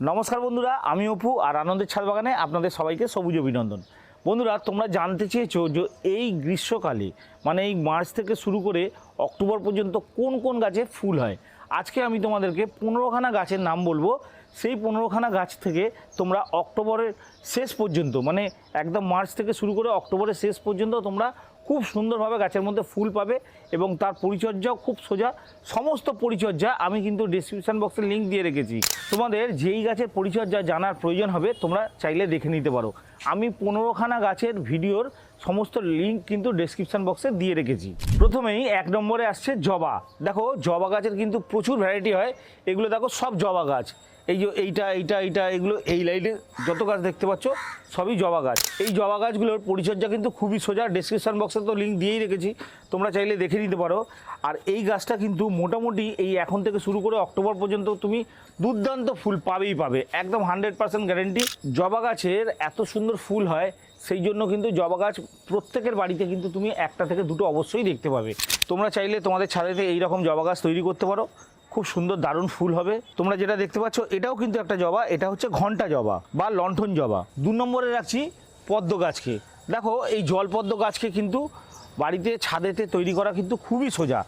নমস্কার বন্ধুরা, আমি অপু আর আনন্দের ছাদ বাগানে আপনাদের সবাইকে সবুজ অভিনন্দন। বন্ধুরা, তোমরা জানতে চেয়েছো যে এই গ্রীষ্মকালে মানে এই মার্চ থেকে শুরু করে অক্টোবর পর্যন্ত কোন কোন গাছে ফুল হয়? আজকে আমি তোমাদেরকে পনেরোখানা গাছের নাম বলব। সেই পনেরোখানা গাছ থেকে তোমরা অক্টোবরের শেষ পর্যন্ত মানে একদম মার্চ থেকে শুরু করে অক্টোবরের শেষ পর্যন্ত তোমরা খুব সুন্দরভাবে গাছের মধ্যে ফুল পাবে এবং তার পরিচর্যাও খুব সোজা। সমস্ত পরিচর্যা আমি কিন্তু ডিসক্রিপশান বক্সে লিঙ্ক দিয়ে রেখেছি। তোমাদের যেই গাছের পরিচর্যা জানার প্রয়োজন হবে, তোমরা চাইলে দেখে নিতে পারো। আমি পনেরোখানা গাছের ভিডিওর সমস্ত লিঙ্ক কিন্তু ডেসক্রিপশান বক্সে দিয়ে রেখেছি। প্রথমেই এক নম্বরে আসছে জবা। দেখো, জবা গাছের কিন্তু প্রচুর ভ্যারাইটি হয়। এগুলো দেখো, সব জবা গাছ। এই যে এইটা এইটা এইটা, এগুলো এই লাইনে যত গাছ দেখতে পাচ্ছ সবই জবা গাছ। এই জবা গাছগুলোর পরিচর্যা কিন্তু খুবই সোজা ডেসক্রিপশন বক্সে তো লিঙ্ক দিয়েই রেখেছি, তোমরা চাইলে দেখে নিতে পারো। আর এই গাছটা কিন্তু মোটামুটি এই এখন থেকে শুরু করে অক্টোবর পর্যন্ত তুমি দুর্দান্ত ফুল পাবেই পাবে, একদম হান্ড্রেড পার্সেন্ট গ্যারেন্টি জবা গাছের এত সুন্দর ফুল হয়, সেই জন্য কিন্তু জবা গাছ প্রত্যেকের বাড়িতে কিন্তু তুমি একটা থেকে দুটো অবশ্যই দেখতে পাবে। তোমরা চাইলে তোমাদের ছাদেতে এইরকম জবা গাছ তৈরি করতে পারো। খুব সুন্দর দারুণ ফুল হবে। তোমরা যেটা দেখতে পাচ্ছ, এটাও কিন্তু একটা জবা, এটা হচ্ছে ঘণ্টা জবা বা লণ্ঠন জবা। দু নম্বরে রাখছি পদ্ম গাছকে। দেখো, এই জলপদ্ম গাছকে কিন্তু বাড়িতে ছাদেতে তৈরি করা কিন্তু খুবই সোজা।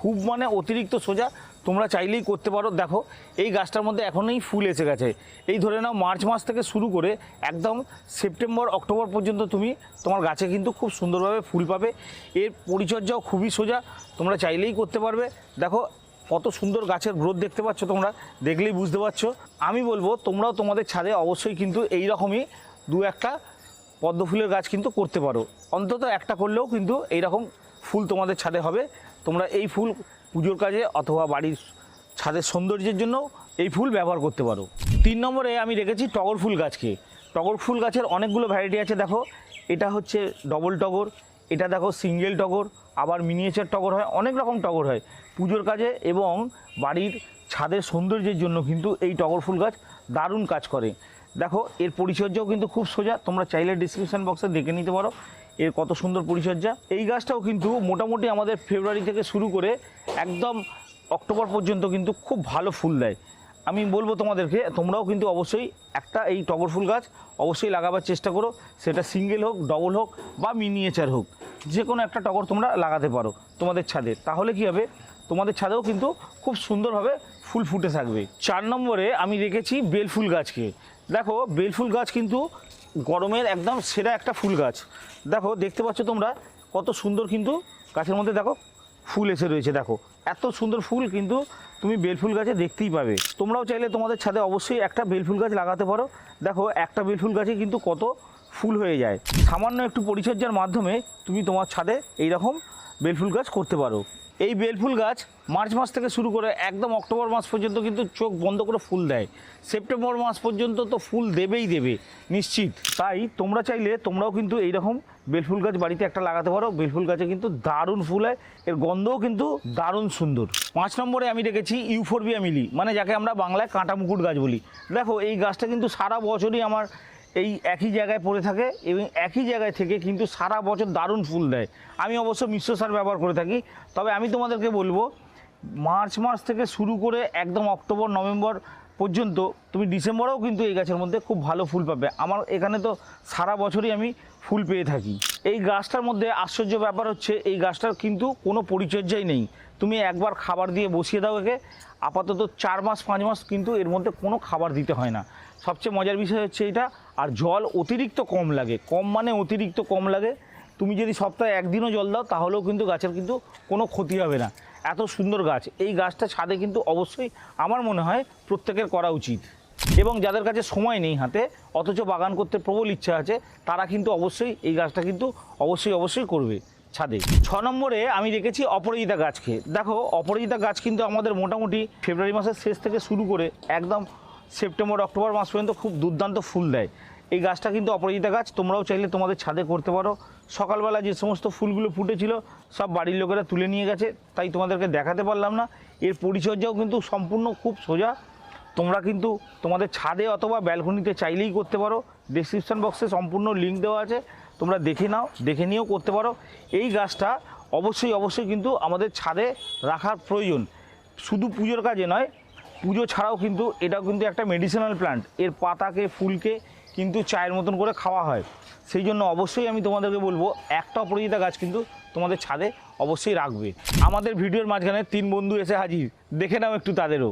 খুব মানে অতিরিক্ত সোজা, তোমরা চাইলেই করতে পারো। দেখো, এই গাছটার মধ্যে এখনই ফুল এসে গেছে। এই ধরে নাও, মার্চ মাস থেকে শুরু করে একদম সেপ্টেম্বর, অক্টোবর পর্যন্ত তুমি তোমার গাছে কিন্তু খুব সুন্দরভাবে ফুল পাবে। এর পরিচর্যাও খুবই সোজা, তোমরা চাইলেই করতে পারবে। দেখো কত সুন্দর গাছের গ্রোথ দেখতে পাচ্ছ তোমরা, দেখলেই বুঝতে পারছ। আমি বলব, তোমরাও তোমাদের ছাদে অবশ্যই কিন্তু এই রকমই দু একটা পদ্ম ফুলের গাছ কিন্তু করতে পারো। অন্তত একটা করলেও কিন্তু এই রকম ফুল তোমাদের ছাদে হবে। তোমরা এই ফুল পুজোর কাজে অথবা বাড়ির ছাদের সৌন্দর্যের জন্য এই ফুল ব্যবহার করতে পারো। তিন নম্বরে আমি রেখেছি টগর ফুল গাছকে। টগর ফুল গাছের অনেকগুলো ভ্যারাইটি আছে, দেখো। এটা হচ্ছে ডবল টগর এটা দেখো সিঙ্গেল টগর, আবার মিনিয়েচার টগর হয়, অনেক রকম টগর হয়। পুজোর কাজে এবং বাড়ির ছাদের সৌন্দর্যের জন্য কিন্তু এই টগর ফুল গাছ দারুণ কাজ করে। দেখো, এর পরিচর্যাও কিন্তু খুব সোজা, তোমরা চাইলে ডিসক্রিপশান বক্সে দেখে নিতে পারো, এর কত সুন্দর পরিচর্যা। এই গাছটাও কিন্তু মোটামুটি আমাদের ফেব্রুয়ারি থেকে শুরু করে একদম অক্টোবর পর্যন্ত কিন্তু খুব ভালো ফুল দেয়। আমি বলব তোমাদেরকে, তোমরাও কিন্তু অবশ্যই একটা এই টগর ফুল গাছ অবশ্যই লাগাবার চেষ্টা করো। সেটা সিঙ্গেল হোক, ডবল হোক বা মিনিয়েচার হোক যে কোনো একটা টগর তোমরা লাগাতে পারো তোমাদের ছাদে। তাহলে কি হবে? তোমাদের ছাদেও কিন্তু খুব সুন্দরভাবে ফুল ফুটে থাকবে। চার নম্বরে আমি রেখেছি বেলফুল গাছকে। দেখো বেলফুল গাছ কিন্তু গরমের একদম সেরা একটা ফুল গাছ। দেখো, দেখতে পাচ্ছ তোমরা কত সুন্দর কিন্তু গাছের মধ্যে, দেখো ফুল এসে রয়েছে, দেখো। এত সুন্দর ফুল কিন্তু তুমি বেলফুল গাছে দেখতেই পাবে। তোমরাও চাইলে তোমাদের ছাদে অবশ্যই একটা বেলফুল গাছ লাগাতে পারো। দেখো, একটা বেলফুল গাছে কিন্তু কত ফুল হয়ে যায়। সামান্য একটু পরিচর্যার মাধ্যমে তুমি তোমার ছাদে এই রকম বেলফুল গাছ করতে পারো। এই বেলফুল গাছ মার্চ মাস থেকে শুরু করে একদম অক্টোবর মাস পর্যন্ত কিন্তু চোখ বন্ধ করে ফুল দেয়। সেপ্টেম্বর মাস পর্যন্ত তো ফুল দেবেই দেবে, নিশ্চিত। তাই তোমরা চাইলে তোমরাও কিন্তু এইরকম বেলফুল গাছ বাড়িতে একটা লাগাতে পারো। বেলফুল গাছে কিন্তু দারুণ ফুল হয়। এর গন্ধও কিন্তু দারুণ সুন্দর। পাঁচ নম্বরে আমি রেখেছি ইউফোরবিয়া মিলি মানে যাকে আমরা বাংলায় কাঁটা মুকুট গাছ বলি। দেখো, এই গাছটা কিন্তু সারা বছরই আমার এই একই জায়গায় পড়ে থাকে এবং একই জায়গায় থেকে কিন্তু সারা বছর দারুণ ফুল দেয়। আমি অবশ্য মিশ্র সার ব্যবহার করে থাকি। তবে আমি তোমাদেরকে বলব, মার্চ মাস থেকে শুরু করে একদম অক্টোবর, নভেম্বর পর্যন্ত তুমি ডিসেম্বরেও কিন্তু এই গাছের মধ্যে খুব ভালো ফুল পাবে। আমার এখানে তো সারা বছরই আমি ফুল পেয়ে থাকি। এই গাছটার মধ্যে আশ্চর্য ব্যাপার হচ্ছে, এই গাছটার কিন্তু কোনো পরিচর্যাই নেই। তুমি একবার খাবার দিয়ে বসিয়ে দাও একে, আপাতত চার মাস, পাঁচ মাস কিন্তু এর মধ্যে কোনো খাবার দিতে হয় না। সবচেয়ে মজার বিষয় হচ্ছে এটা, আর জল অতিরিক্ত কম লাগে। কম মানে অতিরিক্ত কম লাগে। তুমি যদি সপ্তাহে একদিনও জল দাও, তাহলেও কিন্তু গাছের কিন্তু কোনো ক্ষতি হবে না। এত সুন্দর গাছ। এই গাছটা ছাদে কিন্তু অবশ্যই আমার মনে হয় প্রত্যেকের করা উচিত। এবং যাদের কাছে সময় নেই হাতে, অথচ বাগান করতে প্রবল ইচ্ছা আছে, তারা কিন্তু অবশ্যই এই গাছটা কিন্তু অবশ্যই অবশ্যই করবে ছাদে। ছ নম্বরে আমি রেখেছি অপরাজিতা গাছকে দেখো, অপরাজিতা গাছ কিন্তু আমাদের মোটামুটি ফেব্রুয়ারি মাসের শেষ থেকে শুরু করে একদম সেপ্টেম্বর, অক্টোবর মাস পর্যন্ত খুব দুর্দান্ত ফুল দেয়। এই গাছটা কিন্তু অপরাজিতা গাছ, তোমরাও চাইলে তোমাদের ছাদে করতে পারো। সকালবেলা যে সমস্ত ফুলগুলো ফুটেছিল, সব বাড়ির লোকেরা তুলে নিয়ে গেছে, তাই তোমাদেরকে দেখাতে পারলাম না। এর পরিচর্যাও কিন্তু সম্পূর্ণ খুব সোজা। তোমরা কিন্তু তোমাদের ছাদে অথবা ব্যালকনিতে চাইলেই করতে পারো। ডিসক্রিপশান বক্সে সম্পূর্ণ লিঙ্ক দেওয়া আছে, তোমরা দেখে নাও, দেখে নিয়েও করতে পারো। এই গাছটা অবশ্যই অবশ্যই কিন্তু আমাদের ছাদে রাখার প্রয়োজন। শুধু পুজোর কাজে নয়, পুজো ছাড়াও কিন্তু এটাও কিন্তু একটা মেডিসিনাল প্ল্যান্ট এর পাতাকে, ফুলকে কিন্তু চায়ের মতন করে খাওয়া হয়। সেই জন্য অবশ্যই আমি তোমাদেরকে বলব, একটা অপরাজিতা গাছ কিন্তু তোমাদের ছাদে অবশ্যই রাখবে। আমাদের ভিডিওর মাঝখানে তিন বন্ধু এসে হাজির। দেখে নাও একটু তাদেরও।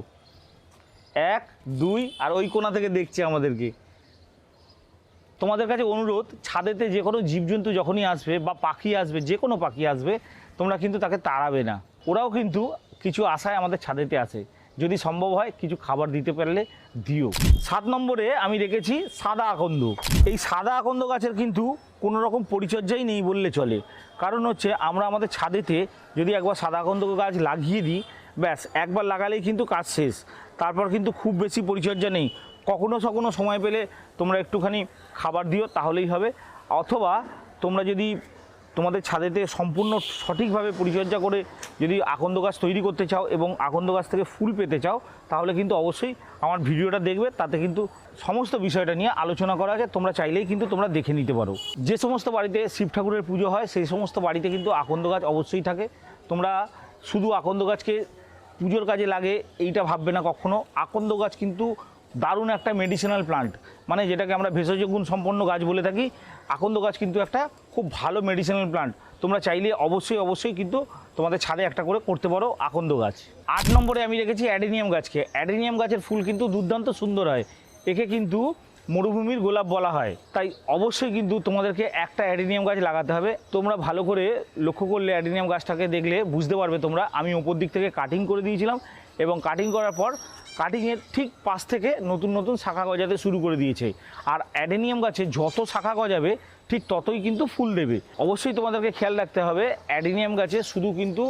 এক, দুই, আর ওই কোণা থেকে দেখছে আমাদেরকে। তোমাদের কাছে অনুরোধ, ছাদেতে যে কোনো জীবজন্তু যখনই আসবে বা পাখি আসবে, যে কোনো পাখি আসবে, তোমরা কিন্তু তাকে তাড়াবে না। ওরাও কিন্তু কিছু আশায় আমাদের ছাদেতে আসে যদি সম্ভব হয়, কিছু খাবার দিতে পারলে দিও। সাত নম্বরে আমি রেখেছি সাদা আকন্দ। এই সাদা আকন্দ গাছের কিন্তু কোনো রকম পরিচর্যাই নেই বললে চলে। কারণ হচ্ছে, আমরা আমাদের ছাদেতে যদি একবার সাদা আকন্দ গাছ লাগিয়ে দিই, ব্যাস, একবার লাগালেই কিন্তু কাজ শেষ। তারপর কিন্তু খুব বেশি পরিচর্যা নেই। কখনো সখনো সময় পেলে তোমরা একটুখানি খাবার দিও, তাহলেই হবে। অথবা তোমরা যদি তোমাদের ছাদেতে সম্পূর্ণ সঠিকভাবে পরিচর্যা করে যদি আকন্দ গাছ তৈরি করতে চাও এবং আকন্দ গাছ থেকে ফুল পেতে চাও, তাহলে কিন্তু অবশ্যই আমার ভিডিওটা দেখবে, তাতে কিন্তু সমস্ত বিষয়টা নিয়ে আলোচনা করা আছে, তোমরা চাইলেই কিন্তু তোমরা দেখে নিতে পারো। যে সমস্ত বাড়িতে শিব ঠাকুরের পুজো হয়, সেই সমস্ত বাড়িতে কিন্তু আকন্দ গাছ অবশ্যই থাকে। তোমরা শুধু আকন্দ গাছকে পুজোর কাজে লাগে, এইটা ভাববে না কখনো। আকন্দ গাছ কিন্তু দারুণ একটা মেডিসিনাল প্লান্ট মানে যেটাকে আমরা ভেষজ গুণ সম্পন্ন গাছ বলে থাকি। আকন্দ গাছ কিন্তু একটা খুব ভালো মেডিসিনাল প্লান্ট তোমরা চাইলে অবশ্যই অবশ্যই কিন্তু তোমাদের ছাদে একটা করে করতে পারো আকন্দ গাছ। আট নম্বরে আমি রেখেছি অ্যাডেনিয়াম গাছকে। অ্যাডেনিয়াম গাছের ফুল কিন্তু দুর্দান্ত সুন্দর হয়। একে কিন্তু মরুভূমির গোলাপ বলা হয়। তাই অবশ্যই কিন্তু তোমাদেরকে একটা অ্যাডেনিয়াম গাছ লাগাতে হবে। তোমরা ভালো করে লক্ষ্য করলে অ্যাডেনিয়াম গাছটাকে দেখলে বুঝতে পারবে তোমরা। আমি ওপর দিক থেকে কাটিং করে দিয়েছিলাম এবং কাটিং করার পর কাটিংয়ের ঠিক পাশ থেকে নতুন নতুন শাখা গজাতে শুরু করে দিয়েছে। আর অ্যাডেনিয়াম গাছে যত শাখা গজাবে ঠিক ততই কিন্তু ফুল দেবে। অবশ্যই তোমাদেরকে খেয়াল রাখতে হবে, অ্যাডেনিয়াম গাছে শুধু কিন্তু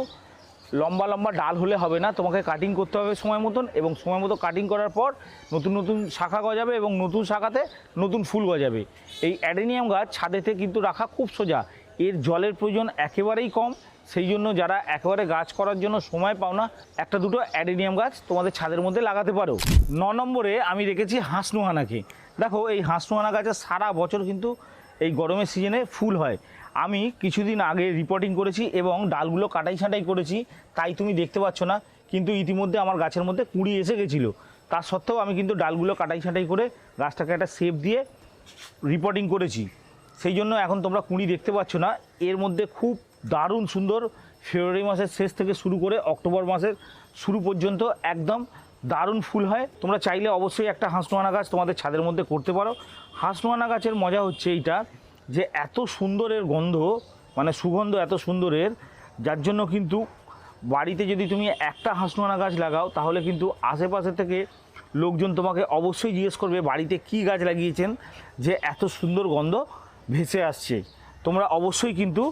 লম্বা লম্বা ডাল হলে হবে না, তোমাকে কাটিং করতে হবে সময় মতন এবং সময় মতো কাটিং করার পর নতুন নতুন শাখা গজাবে এবং নতুন শাখাতে নতুন ফুল গজাবে। এই অ্যাডেনিয়াম গাছ ছাদেতে কিন্তু রাখা খুব সোজা, এর জলের প্রয়োজন একেবারেই কম, সেই জন্য যারা একেবারে গাছ করার জন্য সময় পাও না, একটা দুটো অ্যাডেনিয়াম গাছ তোমাদের ছাদের মধ্যে লাগাতে পারো। ন নম্বরে আমি রেখেছি হাঁসনুহানাকে দেখো এই হাঁসনুহানা গাছের সারা বছর কিন্তু এই গরমের সিজনে ফুল হয়। আমি কিছুদিন আগে রিপোর্টিং করেছি এবং ডালগুলো কাটাই ছাঁটাই করেছি, তাই তুমি দেখতে পাচ্ছ না, কিন্তু ইতিমধ্যে আমার গাছের মধ্যে কুড়ি এসে গেছিল। তা সত্ত্বেও আমি কিন্তু ডালগুলো কাটাই ছাঁটাই করে গাছটাকে একটা শেপ দিয়ে রিপোর্টিং করেছি। সেই জন্য এখন তোমরা কুঁড়ি দেখতে পাচ্ছ না। এর মধ্যে খুব দারুণ সুন্দর ফেব্রুয়ারি মাসের শেষ থেকে শুরু করে অক্টোবর মাসের শুরু পর্যন্ত একদম দারুণ ফুল হয়। তোমরা চাইলে অবশ্যই একটা হাঁসনোয়ানা গাছ তোমাদের ছাদের মধ্যে করতে পারো। হাঁসনোয়ানা গাছের মজা হচ্ছে এইটা যে এত সুন্দরের গন্ধ মানে সুগন্ধ এত সুন্দরের, যার জন্য কিন্তু বাড়িতে যদি তুমি একটা হাঁসনোয়ানা গাছ লাগাও, তাহলে কিন্তু আশেপাশে থেকে লোকজন তোমাকে অবশ্যই জিজ্ঞেস করবে বাড়িতে কি গাছ লাগিয়েছেন যে এত সুন্দর গন্ধ ভেসে আসছে। তোমরা অবশ্যই কিন্তু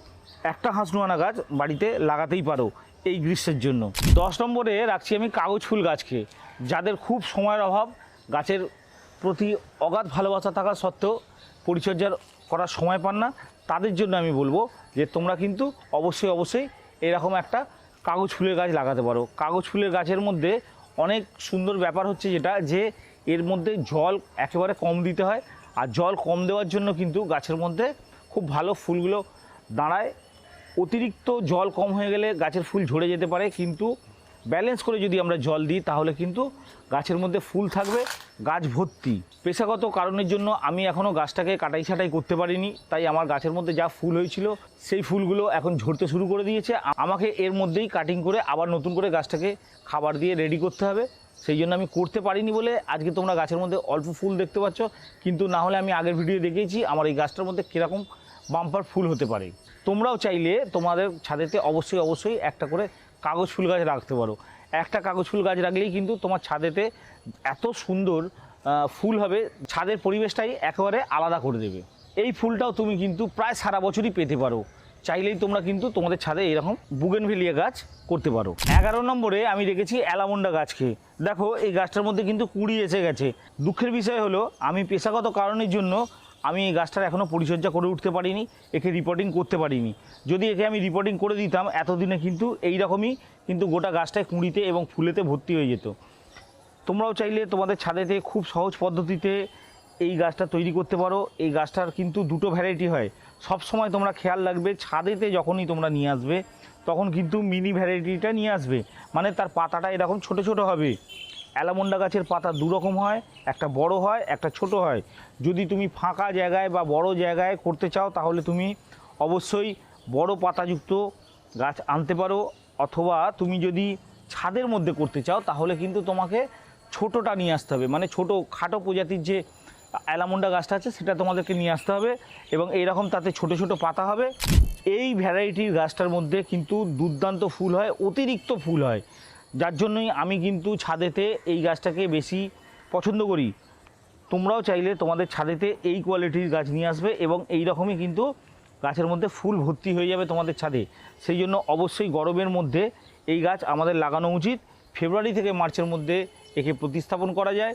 একটা হাঁসনুয়ানা গাছ বাড়িতে লাগাতেই পারো। এই গ্রীষ্মের জন্য। দশ নম্বরে রাখছি আমি কাগজ ফুল গাছকে, যাদের খুব সময়ের অভাব, গাছের প্রতি অগাধ ভালোবাসা থাকা সত্ত্বেও পরিচর্যার করার সময় পান না। তাদের জন্য আমি বলব যে, তোমরা কিন্তু অবশ্যই অবশ্যই এরকম একটা কাগজ ফুলের গাছ লাগাতে পারো। কাগজ ফুলের গাছের মধ্যে অনেক সুন্দর ব্যাপার হচ্ছে যেটা, যে এর মধ্যে জল একেবারে কম দিতে হয়। আর জল কম দেওয়ার জন্য কিন্তু গাছের মধ্যে খুব ভালো ফুলগুলো দাঁড়ায়। অতিরিক্ত জল কম হয়ে গেলে গাছের ফুল ঝরে যেতে পারে, কিন্তু ব্যালেন্স করে যদি আমরা জল দিই, তাহলে কিন্তু গাছের মধ্যে ফুল থাকবে, গাছ ভর্তি। পেশাগত কারণের জন্য আমি এখনও গাছটাকে কাটাই ছাটাই করতে পারিনি, তাই আমার গাছের মধ্যে যা ফুল হয়েছিল, সেই ফুলগুলো এখন ঝরতে শুরু করে দিয়েছে। আমাকে এর মধ্যেই কাটিং করে আবার নতুন করে গাছটাকে খাবার দিয়ে রেডি করতে হবে। সেই জন্য আমি করতে পারিনি বলে আজকে তোমরা গাছের মধ্যে অল্প ফুল দেখতে পাচ্ছ, কিন্তু না হলে আমি আগের ভিডিও দেখেছি, আমার এই গাছটার মধ্যে কীরকম বাম্পার ফুল হতে পারে। তোমরাও চাইলে তোমাদের ছাদেতে অবশ্যই অবশ্যই একটা করে কাগজ ফুল গাছ রাখতে পারো। একটা কাগজ ফুল গাছ রাখলেই কিন্তু তোমার ছাদেতে এত সুন্দর ফুল হবে, ছাদের পরিবেশটাই একেবারে আলাদা করে দেবে। এই ফুলটাও তুমি কিন্তু প্রায় সারা বছরই পেতে পারো। চাইলেই তোমরা কিন্তু তোমাদের ছাদে এরকম বুগেনভেলিয়া গাছ করতে পারো। এগারো নম্বরে আমি রেখেছি অ্যালামন্ডা গাছকে। দেখো, এই গাছটার মধ্যে কিন্তু কুড়ি এসে গেছে। দুঃখের বিষয় হলো, আমি পেশাগত কারণের জন্য আমি এই গাছটার এখনও পরিচর্যা করে উঠতে পারিনি, একে রিপোর্টিং করতে পারিনি। যদি একে আমি রিপোর্টিং করে দিতাম, এতদিনে কিন্তু এই রকমই কিন্তু গোটা গাছটায় কুঁড়িতে এবং ফুলেতে ভর্তি হয়ে যেত। তোমরাও চাইলে তোমাদের ছাদেতে খুব সহজ পদ্ধতিতে এই গাছটা তৈরি করতে পারো। এই গাছটার কিন্তু দুটো ভ্যারাইটি হয়। সব সময় তোমরা খেয়াল রাখবে, ছাদেতে যখনই তোমরা নিয়ে আসবে, তখন কিন্তু মিনি ভ্যারাইটিটা নিয়ে আসবে। মানে তার পাতাটা এরকম ছোট ছোট হবে। অ্যালামন্ডা গাছের পাতা দু রকম হয়, একটা বড় হয়, একটা ছোট হয়। যদি তুমি ফাঁকা জায়গায় বা বড় জায়গায় করতে চাও, তাহলে তুমি অবশ্যই বড় পাতাযুক্ত গাছ আনতে পারো, অথবা তুমি যদি ছাদের মধ্যে করতে চাও, তাহলে কিন্তু তোমাকে ছোটোটা নিয়ে আসতে হবে। মানে ছোট, খাটো প্রজাতির যে অ্যালামন্ডা গাছটা আছে, সেটা তোমাদেরকে নিয়ে আসতে হবে, এবং এইরকম তাতে ছোট ছোট পাতা হবে। এই ভ্যারাইটির গাছটার মধ্যে কিন্তু দুর্দান্ত ফুল হয়, অতিরিক্ত ফুল হয়। যার জন্যই আমি কিন্তু ছাদেতে এই গাছটাকে বেশি পছন্দ করি। তোমরাও চাইলে তোমাদের ছাদেতে এই কোয়ালিটির গাছ নিয়ে আসবে এবং এই রকমই কিন্তু গাছের মধ্যে ফুল ভর্তি হয়ে যাবে তোমাদের ছাদে। সেই জন্য অবশ্যই গরমের মধ্যে এই গাছ আমাদের লাগানো উচিত। ফেব্রুয়ারি থেকে মার্চের মধ্যে একে প্রতিস্থাপন করা যায়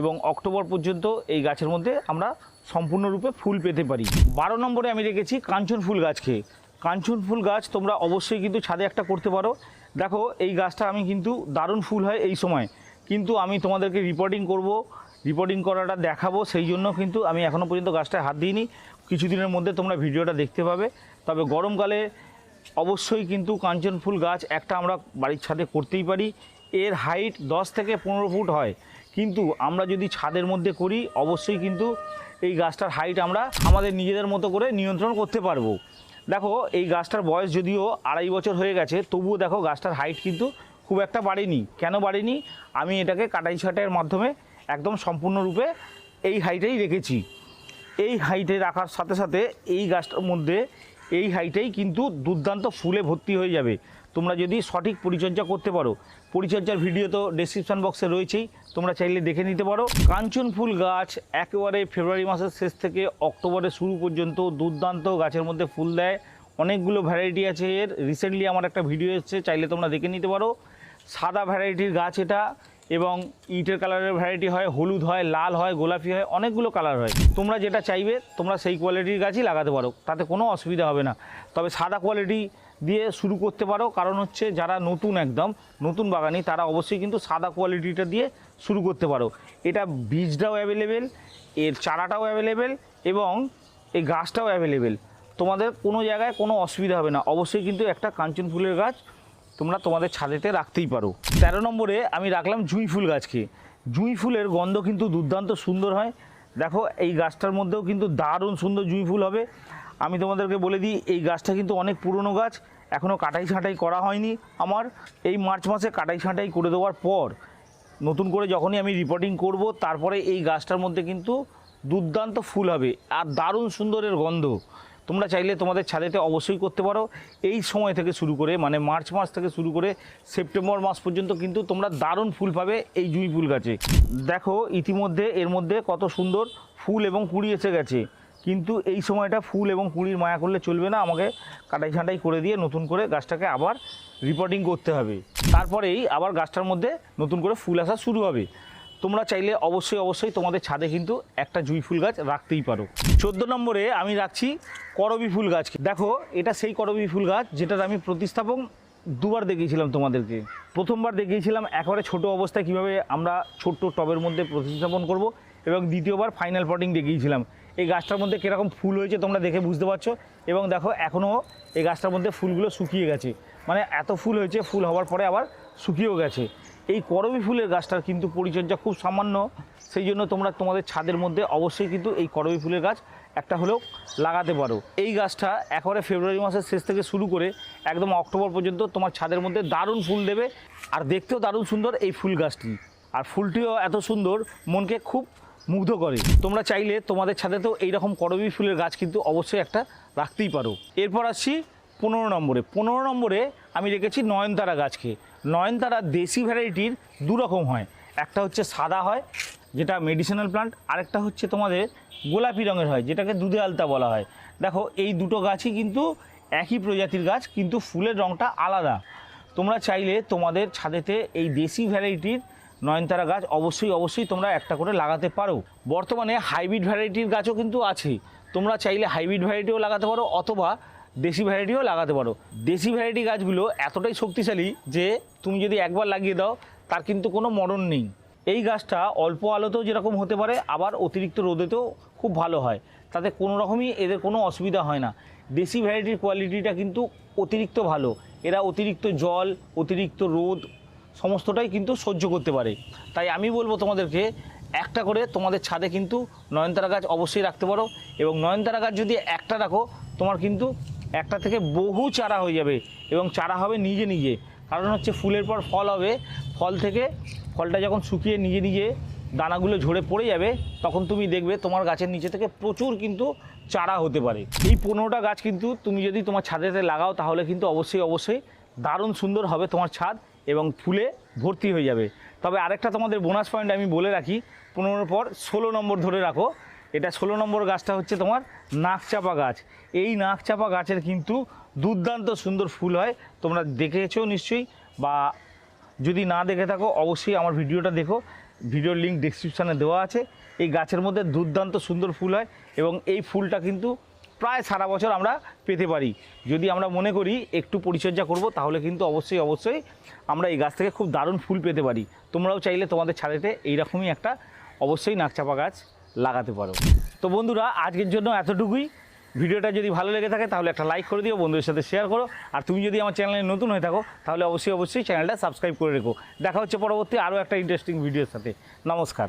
এবং অক্টোবর পর্যন্ত এই গাছের মধ্যে আমরা সম্পূর্ণরূপে ফুল পেতে পারি। বারো নম্বরে আমি রেখেছি কাঞ্চন ফুল গাছকে। কাঞ্চন ফুল গাছ তোমরা অবশ্যই কিন্তু ছাদে একটা করতে পারো। দেখো, এই গাছটা আমি কিন্তু দারুণ ফুল হয় এই সময়। কিন্তু আমি তোমাদেরকে রিপোর্টিং করব রিপোর্টিং করাটা দেখাবো, সেই জন্য কিন্তু আমি এখনও পর্যন্ত গাছটায় হাত দিইনি। কিছুদিনের মধ্যে তোমরা ভিডিওটা দেখতে পাবে। তবে গরমকালে অবশ্যই কিন্তু কাঞ্চন ফুল গাছ একটা আমরা বাড়ির ছাদে করতেই পারি। এর হাইট দশ থেকে পনেরো ফুট হয়। কিন্তু আমরা যদি ছাদের মধ্যে করি, অবশ্যই কিন্তু এই গাছটার হাইট আমরা আমাদের নিজেদের মতো করে নিয়ন্ত্রণ করতে পারব। দেখো, এই গাছটার বয়স যদিও আড়াই বছর হয়ে গেছে, তবুও দেখো গাছটার হাইট কিন্তু খুব একটা বাড়েনি। কেন বাড়েনি? আমি এটাকে কাটাই ছাটাইয়ের মাধ্যমে একদম সম্পূর্ণরূপে এই হাইটেই রেখেছি। এই হাইটে রাখার সাথে সাথে এই গাছটার মধ্যে এই হাইটেই কিন্তু দুর্দান্ত ফুলে ভর্তি হয়ে যাবে। তোমরা যদি সঠিক পরিচর্যা করতে পারো, পরিচর্যার ভিডিও তো ডেসক্রিপশন বক্সে রয়েছেই। তোমরা চাইলে দেখে নিতে পারো। কাঞ্চন ফুল গাছ একেবারে ফেব্রুয়ারি মাসের শেষ থেকে অক্টোবরের শুরু পর্যন্ত দুর্দান্ত গাছের মধ্যে ফুল দেয়। অনেকগুলো ভ্যারাইটি আছে এর। রিসেন্টলি আমার একটা ভিডিও এসেছে, চাইলে তোমরা দেখে নিতে পারো। সাদা ভ্যারাইটির গাছ এটা এবং ইটের কালারের ভ্যারাইটি হয়, হলুদ হয়, লাল হয়, গোলাপি হয়, অনেকগুলো কালার হয়। তোমরা যেটা চাইবে, তোমরা সেই কোয়ালিটির গাছই লাগাতে পারো। তাতে কোনো অসুবিধা হবে না। তবে সাদা কোয়ালিটি দিয়ে শুরু করতে পারো। কারণ হচ্ছে যারা নতুন একদম, নতুন বাগানি, তারা অবশ্যই কিন্তু সাদা কোয়ালিটিটা দিয়ে শুরু করতে পারো। এটা বীজটাও অ্যাভেলেবেল এর চারাটাও অ্যাভেলেবেল এবং এই গাছটাও অ্যাভেলেবেল তোমাদের কোনো জায়গায় কোনো অসুবিধা হবে না। অবশ্যই কিন্তু একটা কাঞ্চন ফুলের গাছ তোমরা তোমাদের ছাদেতে রাখতেই পারো। তেরো নম্বরে আমি রাখলাম জুঁই ফুল গাছকে। জুঁই ফুলের গন্ধ কিন্তু দুর্দান্ত সুন্দর হয়। দেখো, এই গাছটার মধ্যেও কিন্তু দারুণ সুন্দর জুঁই ফুল হবে। আমি তোমাদেরকে বলে দিই, এই গাছটা কিন্তু অনেক পুরনো গাছ। এখনও কাটাই ছাঁটাই করা হয়নি আমার। এই মার্চ মাসে কাটাই ছাঁটাই করে দেওয়ার পর নতুন করে যখনই আমি রিপোর্টিং করব, তারপরে এই গাছটার মধ্যে কিন্তু দুর্দান্ত ফুল হবে আর দারুণ সুন্দরের গন্ধ। তোমরা চাইলে তোমাদের ছাদেতে অবশ্যই করতে পারো। এই সময় থেকে শুরু করে মানে মার্চ মাস থেকে শুরু করে সেপ্টেম্বর মাস পর্যন্ত কিন্তু তোমরা দারুণ ফুল পাবে এই জুঁই ফুল গাছে। দেখো, ইতিমধ্যে এর মধ্যে কত সুন্দর ফুল এবং কুড়ি এসে গেছে। কিন্তু এই সময়টা ফুল এবং কুড়ির মায়া করলে চলবে না। আমাকে কাটাই ছাঁটাই করে দিয়ে নতুন করে গাছটাকে আবার রিপোর্টিং করতে হবে। তারপরেই আবার গাছটার মধ্যে নতুন করে ফুল আসা শুরু হবে। তোমরা চাইলে অবশ্যই অবশ্যই তোমাদের ছাদে কিন্তু একটা জুঁই ফুল গাছ রাখতেই পারো। চোদ্দ নম্বরে আমি রাখছি করবি ফুল গাছ। দেখো, এটা সেই করবি ফুল গাছ যেটার আমি প্রতিস্থাপন দুবার দেখিয়েছিলাম তোমাদেরকে। প্রথমবার দেখিয়েছিলাম, একেবারে ছোট অবস্থায় কীভাবে আমরা ছোট্ট টবের মধ্যে প্রতিস্থাপন করব এবং দ্বিতীয়বার ফাইনাল পটিং দেখিয়েছিলাম। এই গাছটার মধ্যে কীরকম ফুল হয়েছে তোমরা দেখে বুঝতে পারছ? এবং দেখো এখনও এই গাছটার মধ্যে ফুলগুলো শুকিয়ে গেছে। মানে এত ফুল হয়েছে, ফুল হওয়ার পরে আবার শুকিয়েও গেছে। এই করবি ফুলের গাছটার কিন্তু পরিচর্যা খুব সামান্য। সেই জন্য তোমরা তোমাদের ছাদের মধ্যে অবশ্যই কিন্তু এই করবি ফুলের গাছ একটা হলেও লাগাতে পারো। এই গাছটা একেবারে ফেব্রুয়ারি মাসের শেষ থেকে শুরু করে একদম অক্টোবর পর্যন্ত তোমার ছাদের মধ্যে দারুণ ফুল দেবে। আর দেখতেও দারুণ সুন্দর এই ফুল গাছটি। আর ফুলটিও এত সুন্দর, মনকে খুব মুগ্ধ করে। তোমরা চাইলে তোমাদের ছাদেতেও এইরকম করবি ফুলের গাছ কিন্তু অবশ্যই একটা রাখতেই পারো। এরপর আসছি পনেরো নম্বরে। পনেরো নম্বরে আমি রেখেছি নয়নতারা গাছকে। নয়নতারা দেশি ভ্যারাইটির দু রকম হয়। একটা হচ্ছে সাদা হয়, যেটা মেডিসিনাল প্লান্ট আরেকটা হচ্ছে তোমাদের গোলাপি রঙের হয়, যেটাকে দুধে আলতা বলা হয়। দেখো, এই দুটো গাছই কিন্তু একই প্রজাতির গাছ, কিন্তু ফুলের রঙটা আলাদা। তোমরা চাইলে তোমাদের ছাদেতে এই দেশি ভ্যারাইটির নয়নতারা গাছ অবশ্যই অবশ্যই তোমরা একটা করে লাগাতে পারো। বর্তমানে হাইব্রিড ভ্যারাইটির গাছও কিন্তু আছে। তোমরা চাইলে হাইব্রিড ভ্যারাইটিও লাগাতে পারো অথবা দেশি ভ্যারাইটিও লাগাতে পারো। দেশি ভ্যারাইটি গাছগুলো এতটাই শক্তিশালী যে তুমি যদি একবার লাগিয়ে দাও, তার কিন্তু কোনো মরণ নেই। এই গাছটা অল্প আলোতেও যেরকম হতে পারে, আবার অতিরিক্ত রোদেতেও খুব ভালো হয়। তাতে কোনো রকমই এদের কোনো অসুবিধা হয় না। দেশি ভ্যারাইটির কোয়ালিটিটা কিন্তু অতিরিক্ত ভালো। এরা অতিরিক্ত জল, অতিরিক্ত রোদ সমস্তটাই কিন্তু সহ্য করতে পারে। তাই আমি বলব তোমাদেরকে, একটা করে তোমাদের ছাদে কিন্তু নয়নতারা গাছ অবশ্যই রাখতে পারো এবং নয়নতারা গাছ যদি একটা রাখো, তোমার কিন্তু একটা থেকে বহু চারা হয়ে যাবে এবং চারা হবে নিজে নিজে। কারণ হচ্ছে ফুলের পর ফল হবে, ফল থেকে ফলটা যখন শুকিয়ে নিজে নিজে দানাগুলো ঝরে পড়ে যাবে, তখন তুমি দেখবে তোমার গাছের নিচে থেকে প্রচুর কিন্তু চারা হতে পারে। এই পনেরোটা গাছ কিন্তু তুমি যদি তোমার ছাদেতে লাগাও, তাহলে কিন্তু অবশ্যই অবশ্যই দারুণ সুন্দর হবে তোমার ছাদ। এবং ফুলে ভর্তি হয়ে যাবে। তবে আরেকটা তোমাদের বোনাস পয়েন্ট আমি বলে রাখি, পনেরোর পর ষোলো নম্বর ধরে রাখো। এটা ষোলো নম্বর গাছটা হচ্ছে তোমার নাকচাপা গাছ। এই নাকচাপা গাছের কিন্তু দুর্দান্ত সুন্দর ফুল হয়। তোমরা দেখেছ নিশ্চয়ই বা যদি না দেখে থাকো, অবশ্যই আমার ভিডিওটা দেখো। ভিডিওর লিঙ্ক ডিসক্রিপশানে দেওয়া আছে। এই গাছের মধ্যে দুর্দান্ত সুন্দর ফুল হয় এবং এই ফুলটা কিন্তু প্রায় সারা বছর আমরা পেতে পারি। যদি আমরা মনে করি একটু পরিচর্যা করব, তাহলে কিন্তু অবশ্যই অবশ্যই আমরা এই গাছ থেকে খুব দারুণ ফুল পেতে পারি। তোমরাও চাইলে তোমাদের ছাদেতে এইরকমই একটা অবশ্যই নাকচাপা গাছ লাগাতে পারো। তো বন্ধুরা, আজকের জন্য এতটুকুই। ভিডিওটা যদি ভালো লেগে থাকে, তাহলে একটা লাইক করে দিও, বন্ধুদের সাথে শেয়ার করো। আর তুমি যদি আমার চ্যানেলে নতুন হয়ে থাকো, তাহলে অবশ্যই অবশ্যই চ্যানেলটা সাবস্ক্রাইব করে রেখো। দেখা হচ্ছে পরবর্তী আরও একটা ইন্টারেস্টিং ভিডিওর সাথে। নমস্কার।